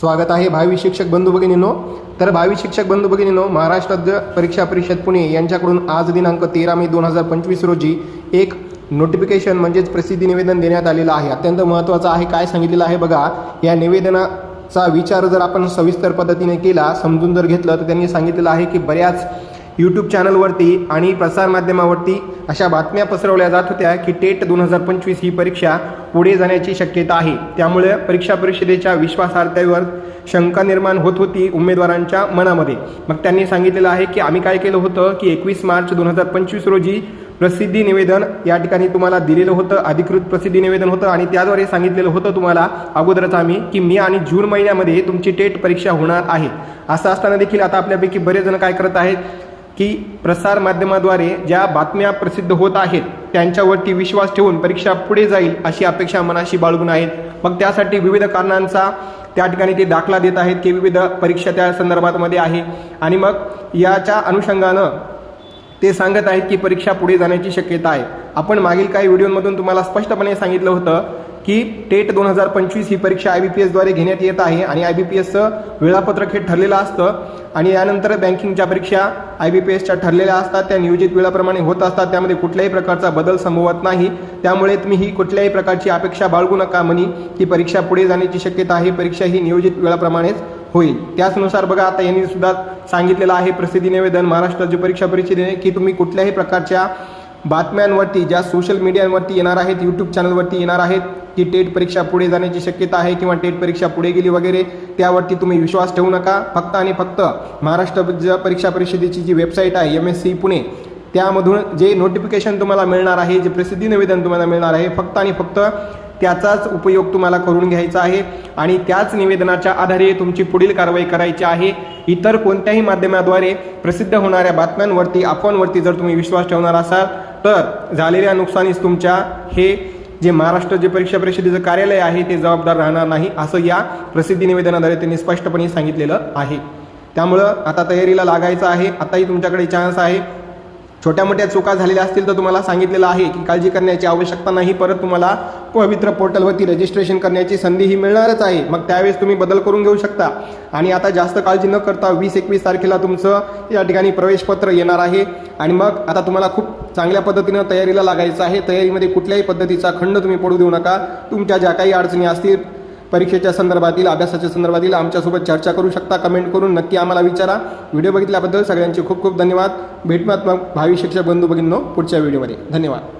स्वागत आहे भावी शिक्षक बंधू भगिनींनो. तर भावी शिक्षक बंधू भगिनींनो महाराष्ट्र राज्य परीक्षा परिषद पुणे यांच्याकडून आज दिनांक तेरा मे दोन हजार पंचवीस रोजी एक नोटिफिकेशन म्हणजेच प्रसिद्धी निवेदन देण्यात आलेलं आहे. अत्यंत महत्त्वाचं आहे काय सांगितलेलं आहे बघा. या निवेदनाचा विचार जर आपण सविस्तर पद्धतीने केला समजून जर घेतलं तर त्यांनी सांगितलेलं आहे की बऱ्याच यूट्यूब चॅनलवरती आणि प्रसारमाध्यमावरती अशा बातम्या पसरवल्या जात होत्या की टेट दोन हजार पंचवीस ही परीक्षा पुढे जाण्याची शक्यता आहे. त्यामुळे परीक्षा परिषदेच्या विश्वासार्हतेवर शंका निर्माण होत होती उमेदवारांच्या मनामध्ये. मग त्यांनी सांगितलेलं आहे की आम्ही काय केलं होतं की एकवीस मार्च दोन हजार पंचवीस रोजी प्रसिद्धी निवेदन या ठिकाणी तुम्हाला दिलेलं होतं अधिकृत प्रसिद्धी निवेदन होतं आणि त्याद्वारे सांगितलेलं होतं तुम्हाला अगोदरच आम्ही की मे आणि जून महिन्यामध्ये तुमची टेट परीक्षा होणार आहे. असं असताना देखील आता आपल्यापैकी बरेच जण काय करत आहेत की प्रसार माध्यमाद्वारे ज्या बातम्या प्रसिद्ध होत आहेत त्यांच्यावरती विश्वास ठेवून परीक्षा पुढे जाईल अशी अपेक्षा मनाशी बाळगून आहेत. मग त्यासाठी विविध कारणांचा त्या ठिकाणी ते दाखला देत आहेत की विविध परीक्षा त्या संदर्भातमध्ये आहे. आणि मग याच्या अनुषंगानं ते सांगत आहेत की परीक्षा पुढे जाण्याची शक्यता आहे. आपण मागील काही व्हिडिओमधून तुम्हाला स्पष्टपणे सांगितलं होतं की टेट दोन हजार पंचवीस ही परीक्षा आय बी पी एसद्वारे घेण्यात येत आहे आणि आय बी पी एसचं वेळापत्रक हे ठरलेलं असतं. आणि यानंतर बँकिंगच्या परीक्षा आय बी पी एसच्या ठरलेल्या असतात. त्या नियोजित वेळाप्रमाणे होत असतात. त्यामध्ये कुठल्याही प्रकारचा बदल संभवत नाही. त्यामुळे तुम्ही ही कुठल्याही प्रकारची अपेक्षा बाळगू नका म्हणी. ही परीक्षा पुढे जाण्याची शक्यता आहे. परीक्षा ही नियोजित वेळाप्रमाणेच होईल. त्याचनुसार बघा आता यांनी सुद्धा सांगितलेलं आहे प्रसिद्धी निवेदन महाराष्ट्र राज्य परीक्षा परिषदेने की तुम्ही कुठल्याही प्रकारच्या बातम्यांवरती ज्या सोशल मीडियावरती येणार आहेत यूट्यूब चॅनलवरती येणार आहेत की टेट परीक्षा पुढे जाण्याची शक्यता आहे किंवा टेट परीक्षा पुढे गेली वगैरे त्यावरती तुम्ही विश्वास ठेवू नका. फक्त आणि फक्त महाराष्ट्र परीक्षा परिषदेची जी वेबसाईट आहे एम एस सी पुणे त्यामधून जे नोटिफिकेशन तुम्हाला मिळणार आहे जे प्रसिद्धी निवेदन तुम्हाला मिळणार आहे फक्त आणि फक्त त्याचाच उपयोग तुम्हाला करून घ्यायचा आहे आणि त्याच निवेदनाच्या आधारे तुमची पुढील कारवाई करायची आहे. इतर कोणत्याही माध्यमाद्वारे प्रसिद्ध होणाऱ्या बातम्यांवरती अफवांवरती जर तुम्ही विश्वास ठेवणार असाल तर झालेल्या नुकसानीस तुमच्या हे जे महाराष्ट्र जे परीक्षा परिषदेचं कार्यालय आहे ते जबाबदार राहणार नाही असं या प्रसिद्धी निवेदनाद्वारे त्यांनी स्पष्टपणे सांगितलेलं आहे. त्यामुळं आता तयारीला लागायचं आहे. आताही तुमच्याकडे चान्स आहे. छोट्या मोठ्या चुका झालेल्या असतील तर तुम्हाला सांगितलेलं आहे की काळजी करण्याची आवश्यकता नाही. परत तुम्हाला पवित्र पोर्टलवरती रजिस्ट्रेशन करण्याची संधी ही मिळणारच आहे. मग त्यावेळेस तुम्ही बदल करून घेऊ शकता. आणि आता जास्त काळजी न करता वीस एकवीस तारखेला तुमचं या ठिकाणी प्रवेशपत्र येणार आहे. आणि मग आता तुम्हाला खूप चांगल्या पद्धतीनं तयारीला लागायचं आहे. तयारीमध्ये कुठल्याही पद्धतीचा खंड तुम्ही पडू देऊ नका. तुमच्या ज्या काही अडचणी असतील परीक्षेच्या संदर्भातील अभ्यासाच्या संदर्भातील आमच्यासोबत चर्चा करू शकता कमेंट करून नक्की आम्हाला विचारा. व्हिडिओ बघितल्याबद्दल सगळ्यांचे खूप खूप धन्यवाद. भेटूयात मग भावी शिक्षक बंधू भगिनींनो पुढच्या व्हिडिओमध्ये. धन्यवाद.